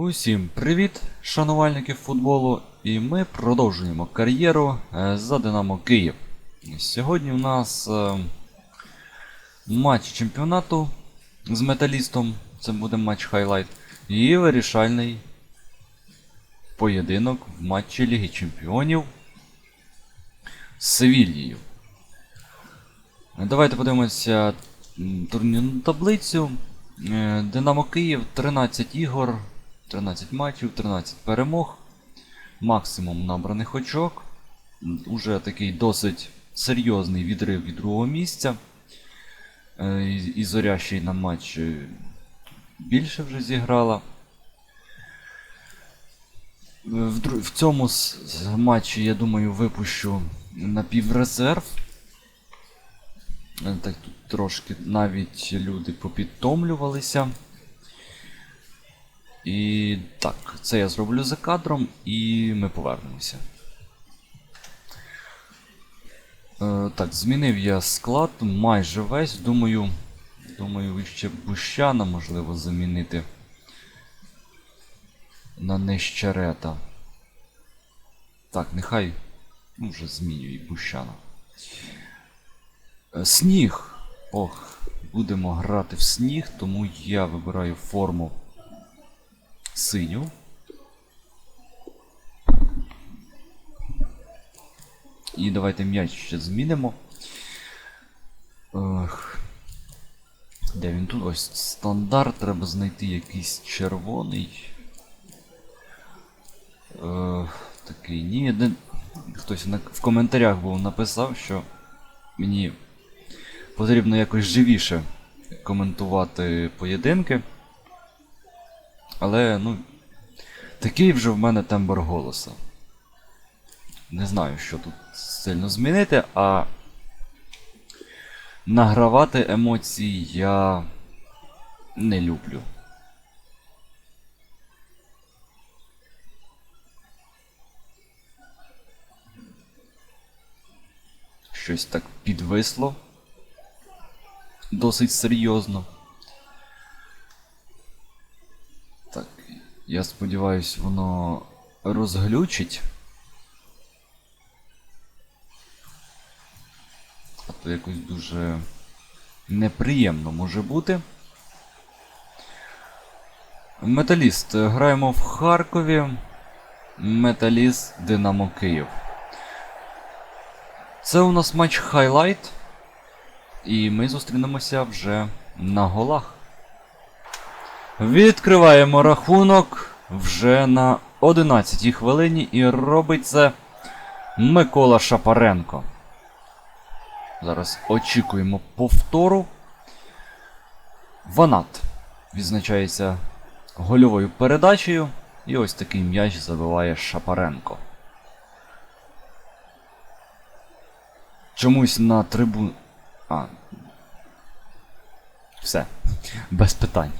Усім привіт, шанувальники футболу, і ми продовжуємо кар'єру е, за Динамо Київ. Сьогодні у нас е, матч чемпіонату з металістом, це буде матч хайлайт, і вирішальний поєдинок в матчі Ліги Чемпіонів з Севільєю. Давайте подивимося турнірну таблицю. Е, Динамо Київ 13 ігор, 13 матчів, 13 перемог. Максимум набраних очок. Уже такий досить серйозний відрив від другого місця. Е, І зоря ще й на матч е, більше вже зіграла. В, цьому матчі, я думаю, випущу напіврезерв. Е, Так тут трошки навіть люди попідтомлювалися. І так, це я зроблю за кадром і ми повернемося. Е, так, змінив я склад майже весь. Думаю, думаю, ще Бущана можливо замінити на Нещерета. Так, нехай ну, вже змінюю і Бущана. Е, Сніг. Ох, будемо грати в сніг, тому я вибираю форму синю. І давайте м'яч ще змінимо. Ох. Де він тут? Ось стандарт, треба знайти якийсь червоний. Е, такий. Ні, де... хтось в коментарях був написав, що мені потрібно якось живіше коментувати поєдинки. Але, ну, такий вже в мене тембр голоса. Не знаю, що тут сильно змінити, а награвати емоції я не люблю. Щось так підвисло. Досить серйозно. Я сподіваюсь, воно розглючить. А то якось дуже неприємно може бути. Металіст. Граємо в Харкові. Металіст Динамо Київ. Це у нас матч хайлайт. І ми зустрінемося вже на голах. Відкриваємо рахунок вже на 11 хвилині і робить це Микола Шапаренко. Зараз очікуємо повтору. Ванат відзначається гольовою передачею. І ось такий м'яч забиває Шапаренко. Чомусь на трибун. А. Все. Без питань.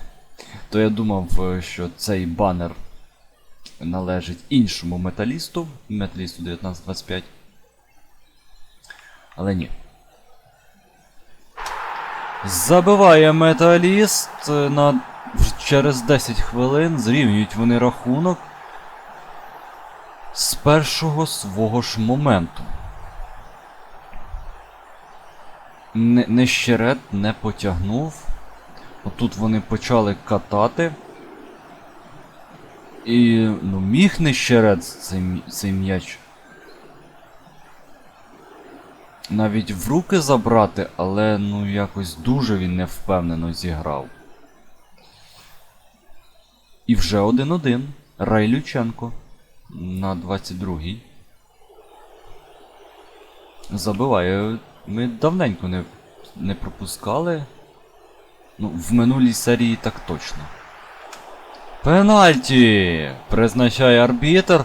То я думав, е, що цей банер належить іншому металісту. Металісту 1925. Але ні. Забиває металіст е, на... через 10 хвилин. Зрівнюють вони рахунок з першого свого ж моменту. Не, нещерет не потягнув. Отут вони почали катати. І ну, міг нещерет цей, цей м'яч. Навіть в руки забрати, але ну якось дуже він невпевнено зіграв. І вже 1-1. Райлюченко на 22-й. Забиває. Ми давненько не, не пропускали. Ну, в минулій серії так точно. Пенальті! Призначає арбітр.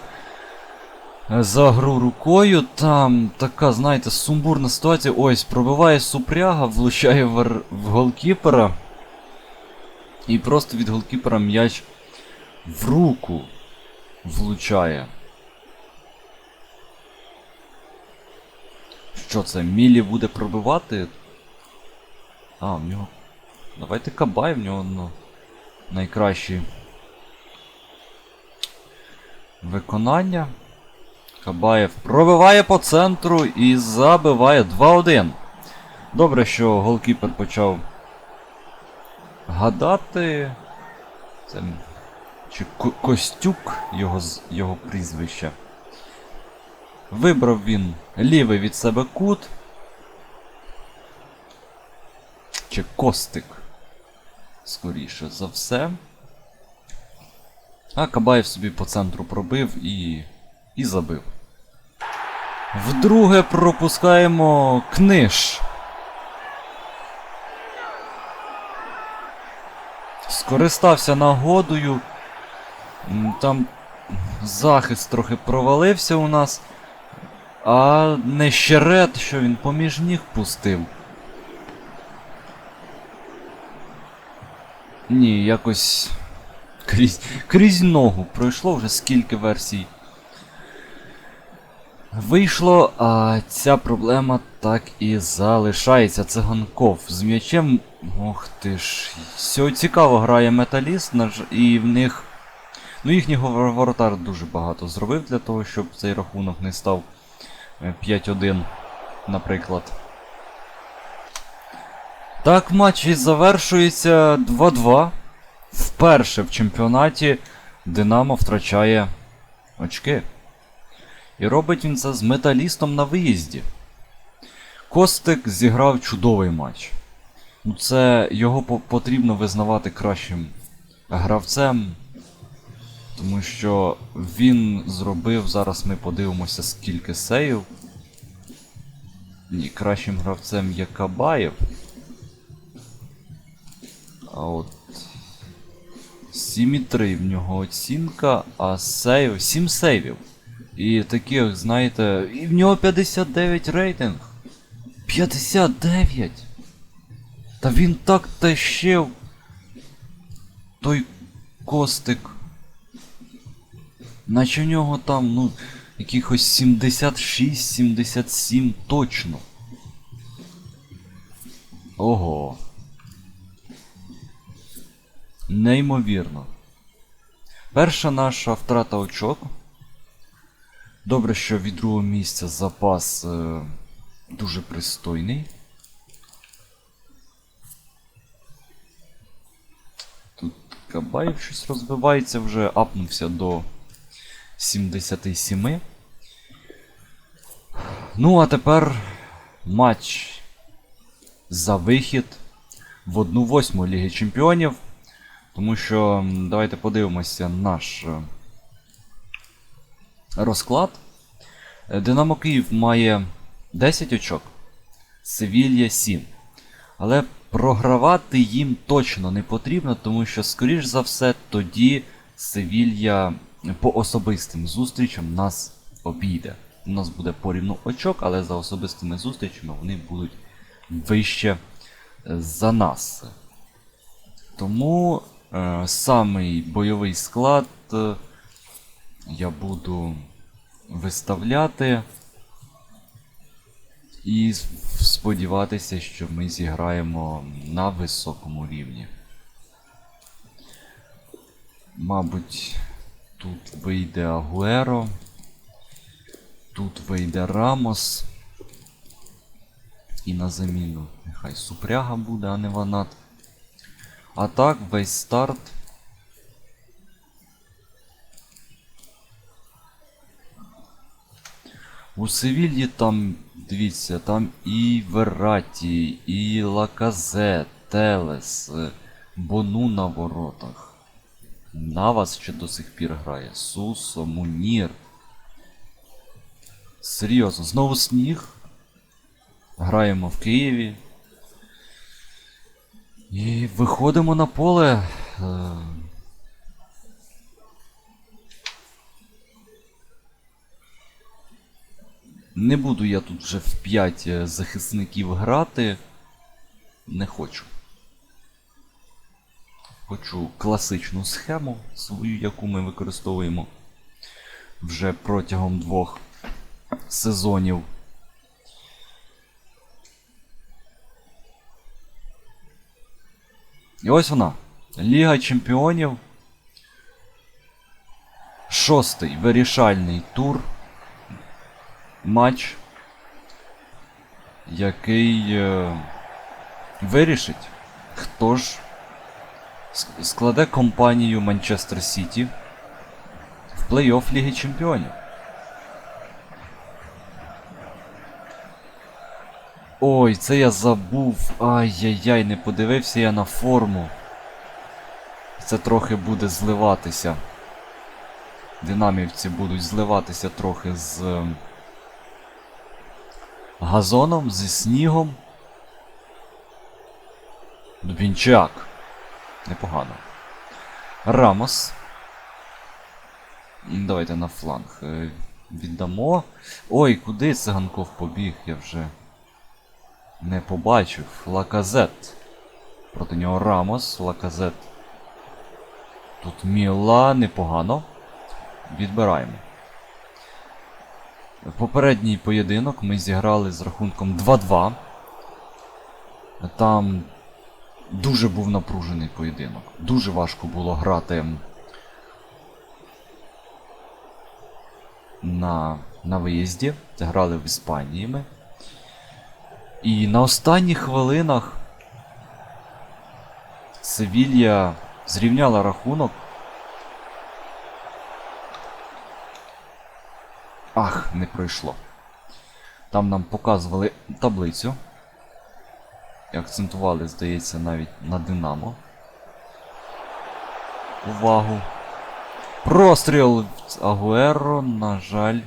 За гру рукою. Там така, знаєте, сумбурна ситуація. Ось, пробиває супряга, влучає в, в голкіпера. І просто від голкіпера м'яч в руку влучає. Що це? Мілі буде пробивати? А, в нього. Давайте Кабай, в нього ну, найкращі виконання. Кабаєв пробиває по центру і забиває 2-1. Добре, що голкіпер почав гадати. Це чи Ко- Костюк його, його прізвище. Вибрав він лівий від себе кут. Чи Костик. Скоріше за все. А Кабаєв собі по центру пробив і. і забив. Вдруге пропускаємо книж. Скористався нагодою. Там захист трохи провалився у нас. А не щерет, що він поміж ніг пустив. Ні, якось крізь, крізь ногу пройшло вже скільки версій. Вийшло, а ця проблема так і залишається. Циганков з м'ячем. Ох ти ж. Сьогодні цікаво грає металіст, і в них. Ну, їхній воротар дуже багато зробив для того, щоб цей рахунок не став е, 5-1, наприклад. Так, матч і завершується 2-2. Вперше в чемпіонаті Динамо втрачає очки. І робить він це з металістом на виїзді. Костик зіграв чудовий матч. Ну, це його потрібно визнавати кращим гравцем. Тому що він зробив, зараз ми подивимося, скільки сейв. Ні, кращим гравцем є Кабаєв. А от 7,3 в нього оцінка, а сейв 7 сейвів. І таких, знаєте, і в нього 59 рейтинг. 59! Та він так тащив. Той костик. Наче в нього там, ну, якихось 76-77 точно. Ого. Неймовірно. Перша наша втрата очок. Добре, що від другого місця запас е, дуже пристойний. Тут Кабаєв щось розвивається, вже апнувся до 77. Ну, а тепер матч за вихід в 1-8 Ліги Чемпіонів. Тому що давайте подивимося наш е, розклад. Е, Динамо Київ має 10 очок, Севілья 7. Але програвати їм точно не потрібно, тому що, скоріш за все, тоді Севілья по особистим зустрічам нас обійде. У нас буде порівну очок, але за особистими зустрічами вони будуть вище е, за нас. Тому самий бойовий склад е, я буду виставляти і сподіватися, що ми зіграємо на високому рівні. Мабуть, тут вийде Агуеро, тут вийде Рамос. І на заміну нехай Супряга буде, а не Ванат. А так, весь старт. У Севільї там, дивіться, там і Вераті, і Лаказе, Телес, Бону на воротах. Навас ще до сих пір грає. Сусо, Мунір. Серйозно, знову сніг. Граємо в Києві. І виходимо на поле. е, Не буду я тут вже в 5 захисників грати. Не хочу. Хочу класичну схему свою, яку ми використовуємо вже протягом двох сезонів. І ось вона. Ліга Чемпіонів. Шостий вирішальний тур. Матч, який е, вирішить, хто ж складе компанію Манчестер Сіті в плей-офф Ліги Чемпіонів. Ой, це я забув. Ай-яй-яй, не подивився я на форму. Це трохи буде зливатися. Динамівці будуть зливатися трохи з ем, газоном, зі снігом. Дубінчак. Непогано. Рамос. Давайте на фланг е, віддамо. Ой, куди циганков побіг, я вже не побачив. Лаказет. Проти нього Рамос, Лаказет. Тут Міла непогано. Відбираємо. Попередній поєдинок ми зіграли з рахунком 2-2. Там дуже був напружений поєдинок. Дуже важко було грати на, на виїзді. Грали в Іспанії ми. І на останніх хвилинах Севілья зрівняла рахунок. Ах, не пройшло. Там нам показували таблицю. І акцентували, здається, навіть на Динамо. Увагу. Простріл Агуеро, на жаль,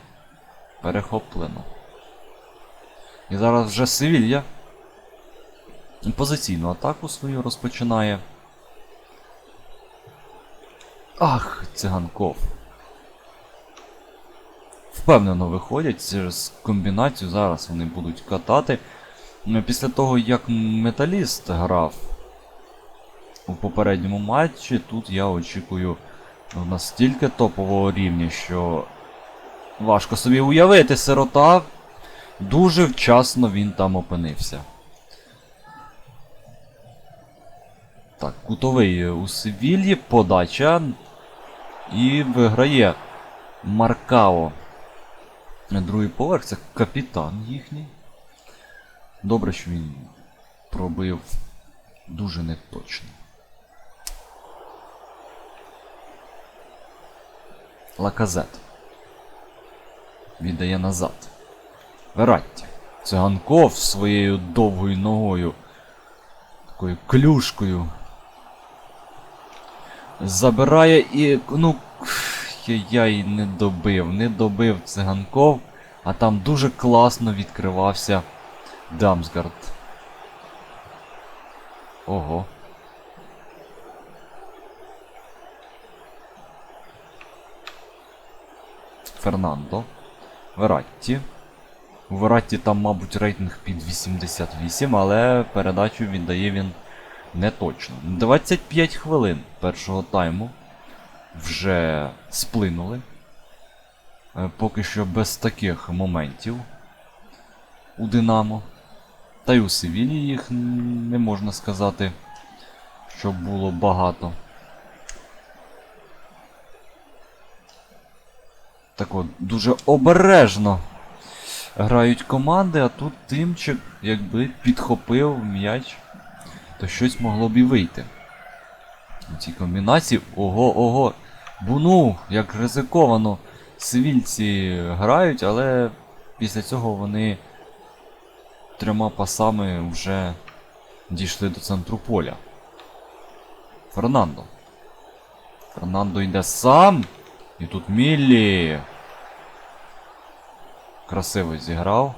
перехоплено. І зараз вже Севілья позиційну атаку свою розпочинає. Ах, циганков. Впевнено виходять через комбінацію. Зараз вони будуть катати. Після того, як металіст грав у попередньому матчі, тут я очікую настільки топового рівня, що важко собі уявити сирота. Дуже вчасно він там опинився. Так, кутовий у Севільї, подача. І виграє Маркао. Другий поверх це капітан їхній. Добре, що він пробив дуже неточно. Лаказет. Віддає назад. Вератті. Циганков своєю довгою ногою. Такою клюшкою. Забирає і. ну. Я, я й не добив, не добив циганков, а там дуже класно відкривався Дамсгард. Ого. Фернандо. Вератті. У Вератті там, мабуть, рейтинг під 88, але передачу віддає він не точно. 25 хвилин першого тайму вже сплинули. Е, Поки що без таких моментів у Динамо. Та й у Севілії їх не можна сказати, що було багато. Так от, дуже обережно грають команди, а тут Тимчик, якби підхопив м'яч, то щось могло б і вийти. У цій комбінації. Ого, ого! Буну, як ризиковано сивільці грають, але після цього вони трьома пасами вже дійшли до центру поля. Фернандо. Фернандо йде сам. І тут Міллі. Красиво зіграв.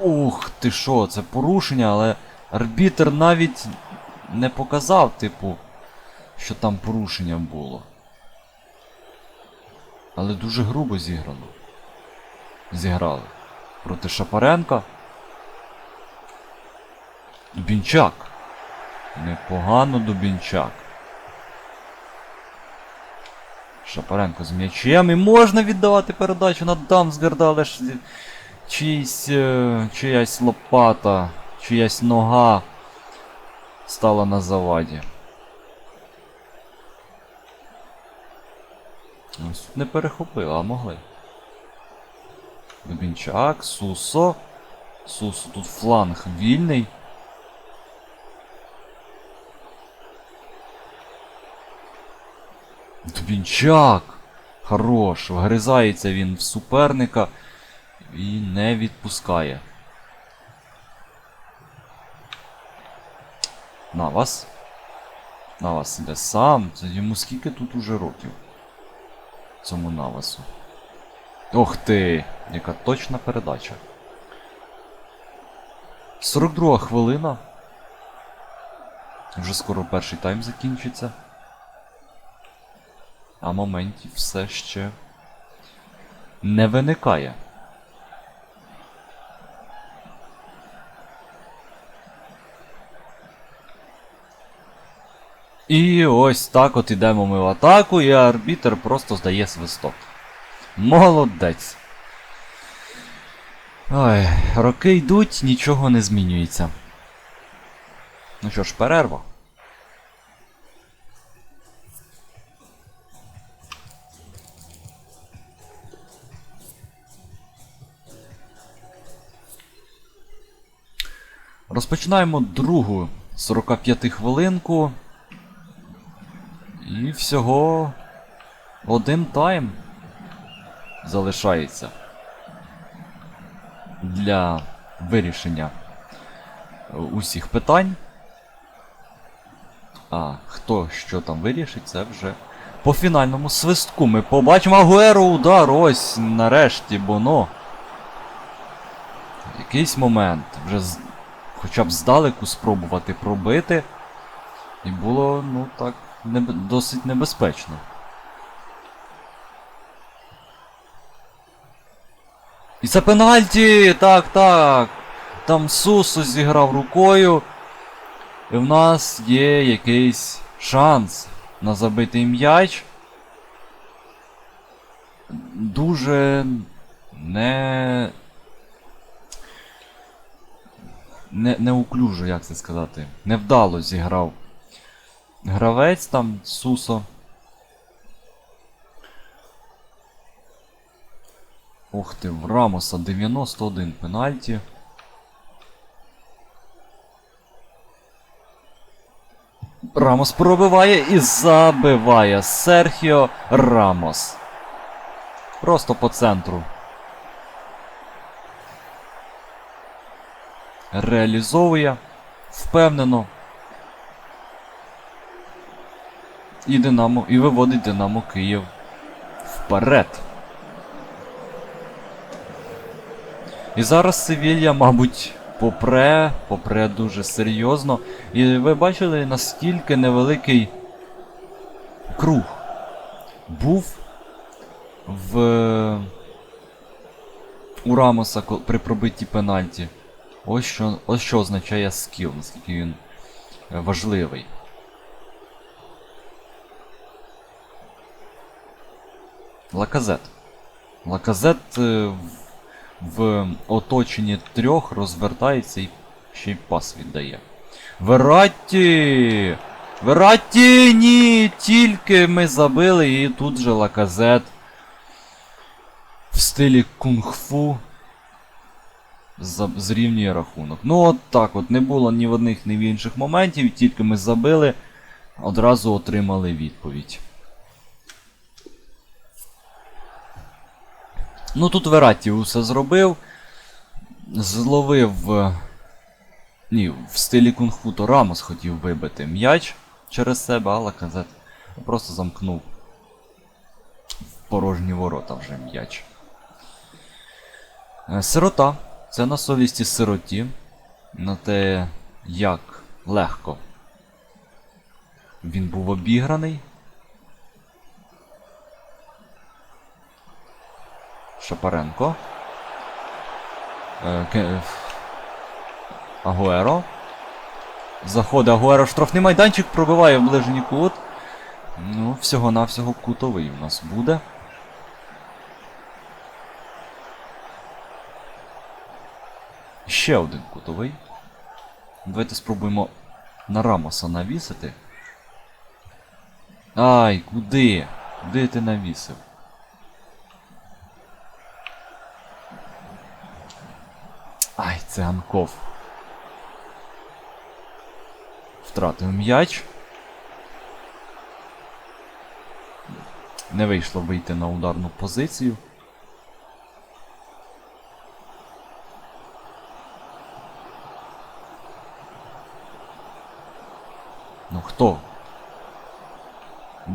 Ух ти що, це порушення, але арбітер навіть не показав, типу, що там порушення було. Але дуже грубо зіграно. Зіграли. Проти Шапаренка. Дубінчак. Непогано Дубінчак. Шапаренко з м'ячем. І можна віддавати передачу на Дамсгарда, але ж чийсь, е, чиясь лопата, чиясь нога стала на заваді. Ось Не перехопила, а могли. Дубінчак, Сусо. Сусо, тут фланг вільний. Дубінчак! Хорош, вгризається він в суперника і не відпускає. Навас. Навас іде сам. Це йому скільки тут уже років? Цьому навасу. Ох ти! Яка точна передача. 42 хвилина. Вже скоро перший тайм закінчиться. А моментів все ще не виникає. І ось так от ідемо ми в атаку, і арбітер просто здає свисток. Молодець. Ой, роки йдуть, нічого не змінюється. Ну що ж, перерва. Розпочинаємо другу 45 хвилинку. І всього один тайм залишається для вирішення усіх питань. А хто що там вирішить, це вже по фінальному свистку. Ми побачимо Агуеро удар. Ось нарешті Боно. Якийсь момент. Вже. Хоча б здалеку спробувати пробити. І було, ну так, небе... досить небезпечно. І це пенальті! Так, так. Там Сусо зіграв рукою. І в нас є якийсь шанс на забитий м'яч. Дуже не. Не, неуклюжо, як це сказати. Невдало зіграв гравець там Сусо. Ух ти, в Рамоса 91 пенальті. Рамос пробиває і забиває Серхіо Рамос. Просто по центру. Реалізовує впевнено. І Динамо, і виводить Динамо Київ вперед. І зараз Севілья, мабуть, попре, попре дуже серйозно. І ви бачили, наскільки невеликий круг був в у Рамоса при пробитті пенальті. Ось що, ось що означає скіл, наскільки він е, важливий. Лаказет. Лаказет е, в оточенні трьох розвертається і ще й пас віддає. Вератті! Вератті! Ні! Тільки ми забили і тут же лаказет в стилі кунг-фу зрівнює рахунок. Ну от так от, не було ні в одних, ні в інших моментів, тільки ми забили, одразу отримали відповідь. Ну тут Вератті усе зробив. Зловив. е, Ні, в стилі кунг-фу то Рамос хотів вибити м'яч через себе, але Казет просто замкнув в порожні ворота вже м'яч. Е, Сирота. Це на совісті сироті. На те, як легко він був обіграний. Шапаренко. Е, Агуеро. Заходить Агуеро штрафний майданчик, пробиває в ближній кут. Ну, всього-навсього кутовий у нас буде. ще один кутовий. Давайте спробуємо на Рамоса навісити. Ай, куди? Куди ти навісив? Ай, це Анков. Втратив м'яч. Не вийшло вийти на ударну позицію.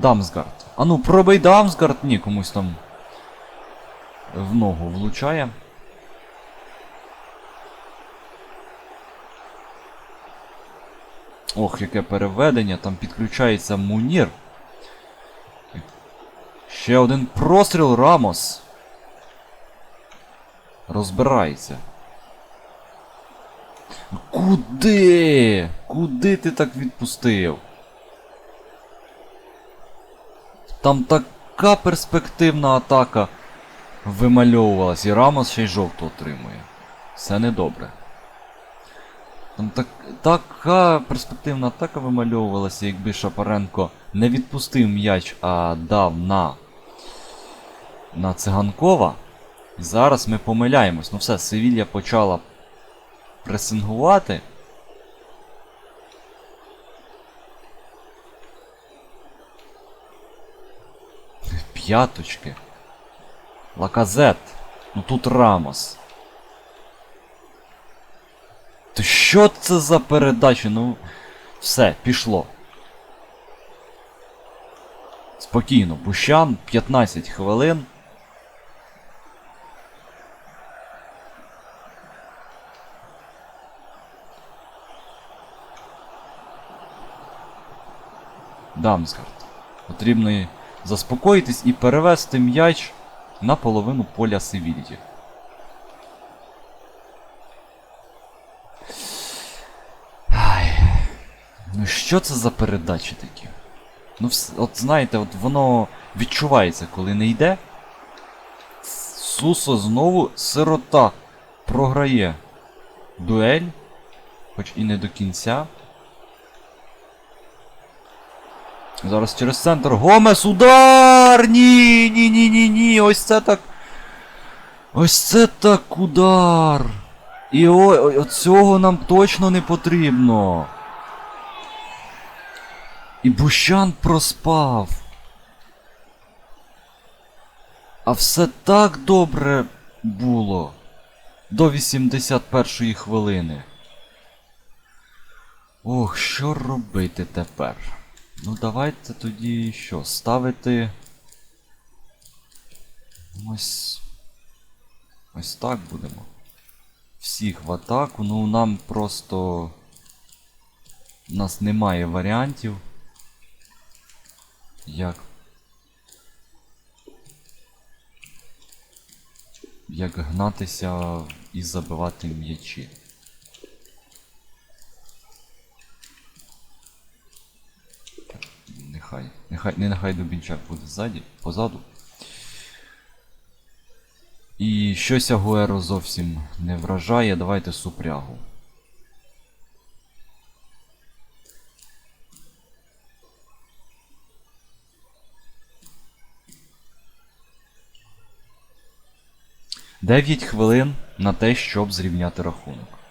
Дамсгард. А ну пробий Дамсгард! Ні, комусь там в ногу влучає. Ох, яке переведення, там підключається Мунір. Ще один простріл Рамос. Розбирається. Куди? Куди ти так відпустив? Там така перспективна атака вимальовувалась, і Рамос ще й жовту отримує. Все недобре. Там так, така перспективна атака вимальовувалася, якби Шапаренко не відпустив м'яч, а дав на, на Циганкова. І зараз ми помиляємось. Ну все, Севілья почала пресингувати. П'яточки. Лаказет. Ну тут Рамос. То що це за передача? Ну. Все, пішло. Спокійно, Бущан, 15 хвилин. Дамсгард. Потрібно і заспокоїтись і перевести м'яч на половину поля Севільї. Ну що це за передачі такі? Ну, от знаєте, от воно відчувається, коли не йде. Сусо знову сирота програє дуель, хоч і не до кінця. Зараз через центр. Гомес удар! Ні, ні, ні, ні, ні. Ось це так. Ось це так удар. І о, цього нам точно не потрібно. І Бущан проспав. А все так добре було. До 81-ї хвилини. Ох, що робити тепер? Ну давайте тоді що? Ставити. Ось. Ось так будемо. Всіх в атаку. Ну нам просто. У нас немає варіантів. Як. Як гнатися і забивати м'ячі. Нехай. Не нехай Дубінчак буде ззаді, позаду. І щось Агуеро зовсім не вражає. Давайте супрягу. Дев'ять хвилин на те, щоб зрівняти рахунок.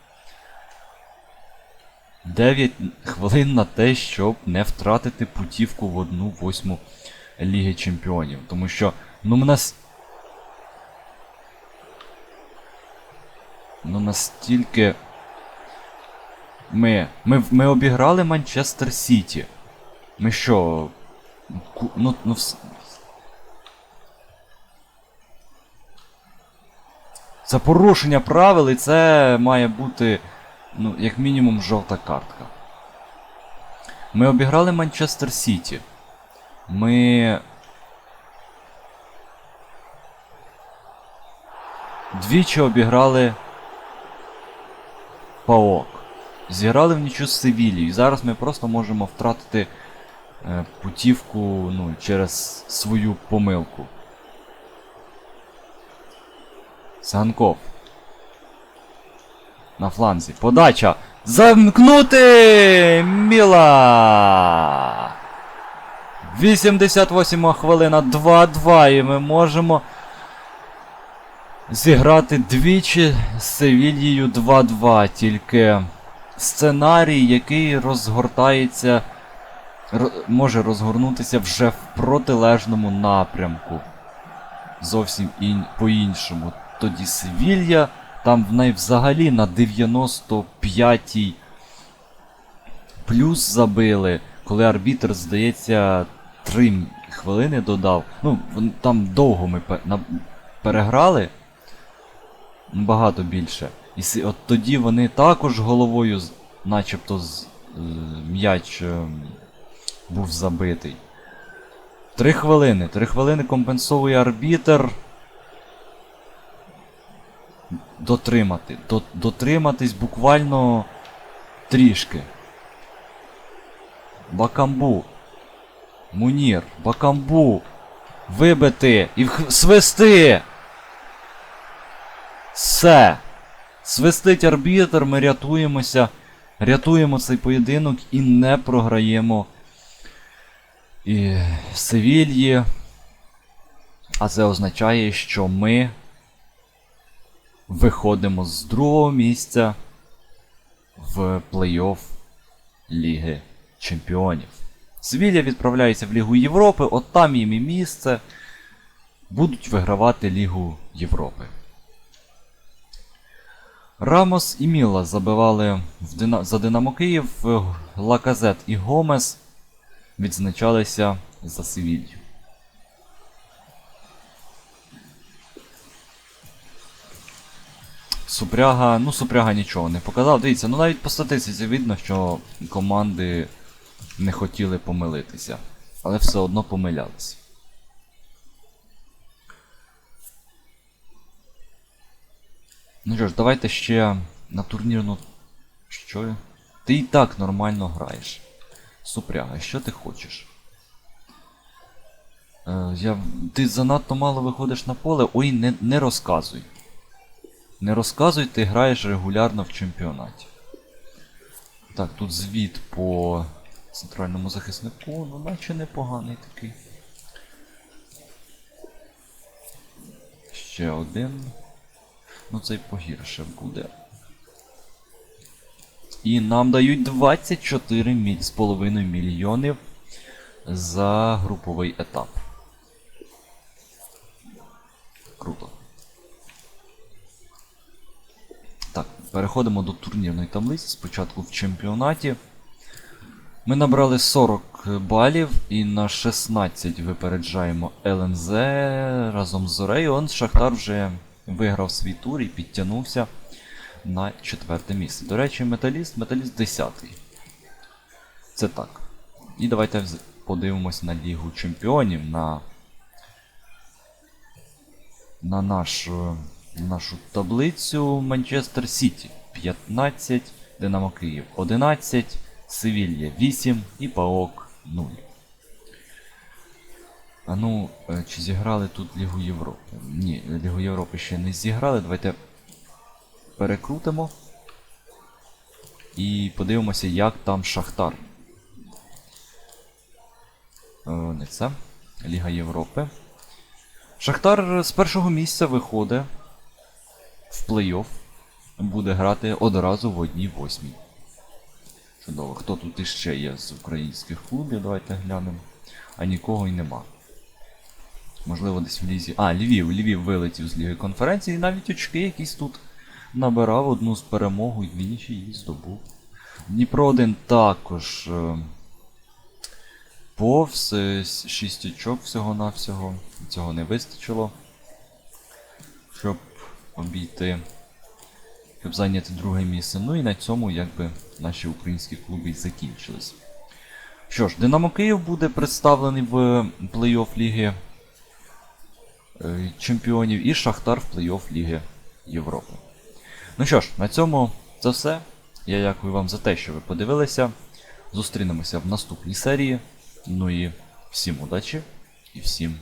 9 хвилин на те, щоб не втратити путівку в одну восьму Ліги Чемпіонів. Тому що, ну ми нас. Ну настільки. Ми. Ми, ми обіграли Манчестер Сіті. Ми що. Ну, ну, Це порушення правил і це має бути, ну, як мінімум, жовта картка. Ми обіграли Манчестер Сіті. Ми. Двічі обіграли Паок. Зіграли в нічу з Севілією. Зараз ми просто можемо втратити е, путівку ну, через свою помилку. Санков. На фланзі. Подача. Замкнути! Міла! 88 хвилина 2-2 і ми можемо зіграти двічі з Севільєю 2-2, тільки сценарій, який розгортається, може розгорнутися вже в протилежному напрямку. Зовсім ін- по-іншому. Тоді Севілья, там в неї взагалі на 95-й плюс забили, коли арбітр, здається, 3 хвилини додав. Ну, там довго ми переграли. Багато більше. І от тоді вони також головою, начебто, з, е, м'яч е, був забитий. Три хвилини. Три хвилини компенсовує арбітер. Дотримати. До, дотриматись буквально трішки. Бакамбу. Мунір. Бакамбу. Вибити. І свисти. Все. Свистить арбітр, ми рятуємося. Рятуємо цей поєдинок і не програємо і Севільї. А це означає, що ми виходимо з другого місця в плей-офф Ліги Чемпіонів. Севілья відправляється в Лігу Європи, от там їм і місце. Будуть вигравати Лігу Європи. Рамос і Міла забивали в Дина... за Динамо Київ, Лаказет і Гомес відзначалися за Севілью. Супряга, ну Супряга нічого не показав. Дивіться, ну навіть по статистиці видно, що команди не хотіли помилитися, але все одно помилялися. Ну що ж, давайте ще на турнірну. Що? Ти і так нормально граєш. Супряга, що ти хочеш? Е, я... Ти занадто мало виходиш на поле. Ой, не, не розказуй. Не розказуй, ти граєш регулярно в чемпіонаті. Так, тут звіт по центральному захиснику, ну наче непоганий такий. Ще один. Ну цей погірше буде. І нам дають 24 міль... з половиною мільйонів за груповий етап. Круто. Так, переходимо до турнірної таблиці. Спочатку в чемпіонаті. Ми набрали 40 балів і на 16 випереджаємо ЛНЗ разом з Зорею. Он Шахтар вже виграв свій тур і підтягнувся на четверте місце. До речі, металіст, металіст 10. Це так. І давайте подивимось на Лігу Чемпіонів, на, на нашу, нашу таблицю Манчестер Сіті 15, Динамо Київ 11, Севілья 8 і Паок 0. А ну, е, чи зіграли тут Лігу Європи? Ні, Лігу Європи ще не зіграли. Давайте перекрутимо. І подивимося, як там Шахтар. Е, не це. Ліга Європи. Шахтар з першого місця виходить в плей-офф. Буде грати одразу в одній восьмій. Чудово. Хто тут іще є з українських клубів? Давайте глянемо. А нікого й нема. Можливо, десь в лізі. А, Львів. Львів вилетів з Ліги конференції, і навіть очки якісь тут набирав одну з перемогу і дві нічиї здобув. Дніпро 1 також. е, Повз 6 очок всього-навсього. Цього не вистачило. Щоб обійти. Щоб зайняти друге місце. Ну і на цьому якби наші українські клуби і закінчились. Що ж, Динамо Київ буде представлений в плей-офф Ліги е, Чемпіонів і Шахтар в плей-офф Ліги Європи. Ну що ж, на цьому це все. Я дякую вам за те, що ви подивилися. Зустрінемося в наступній серії. Ну і всім удачі і всім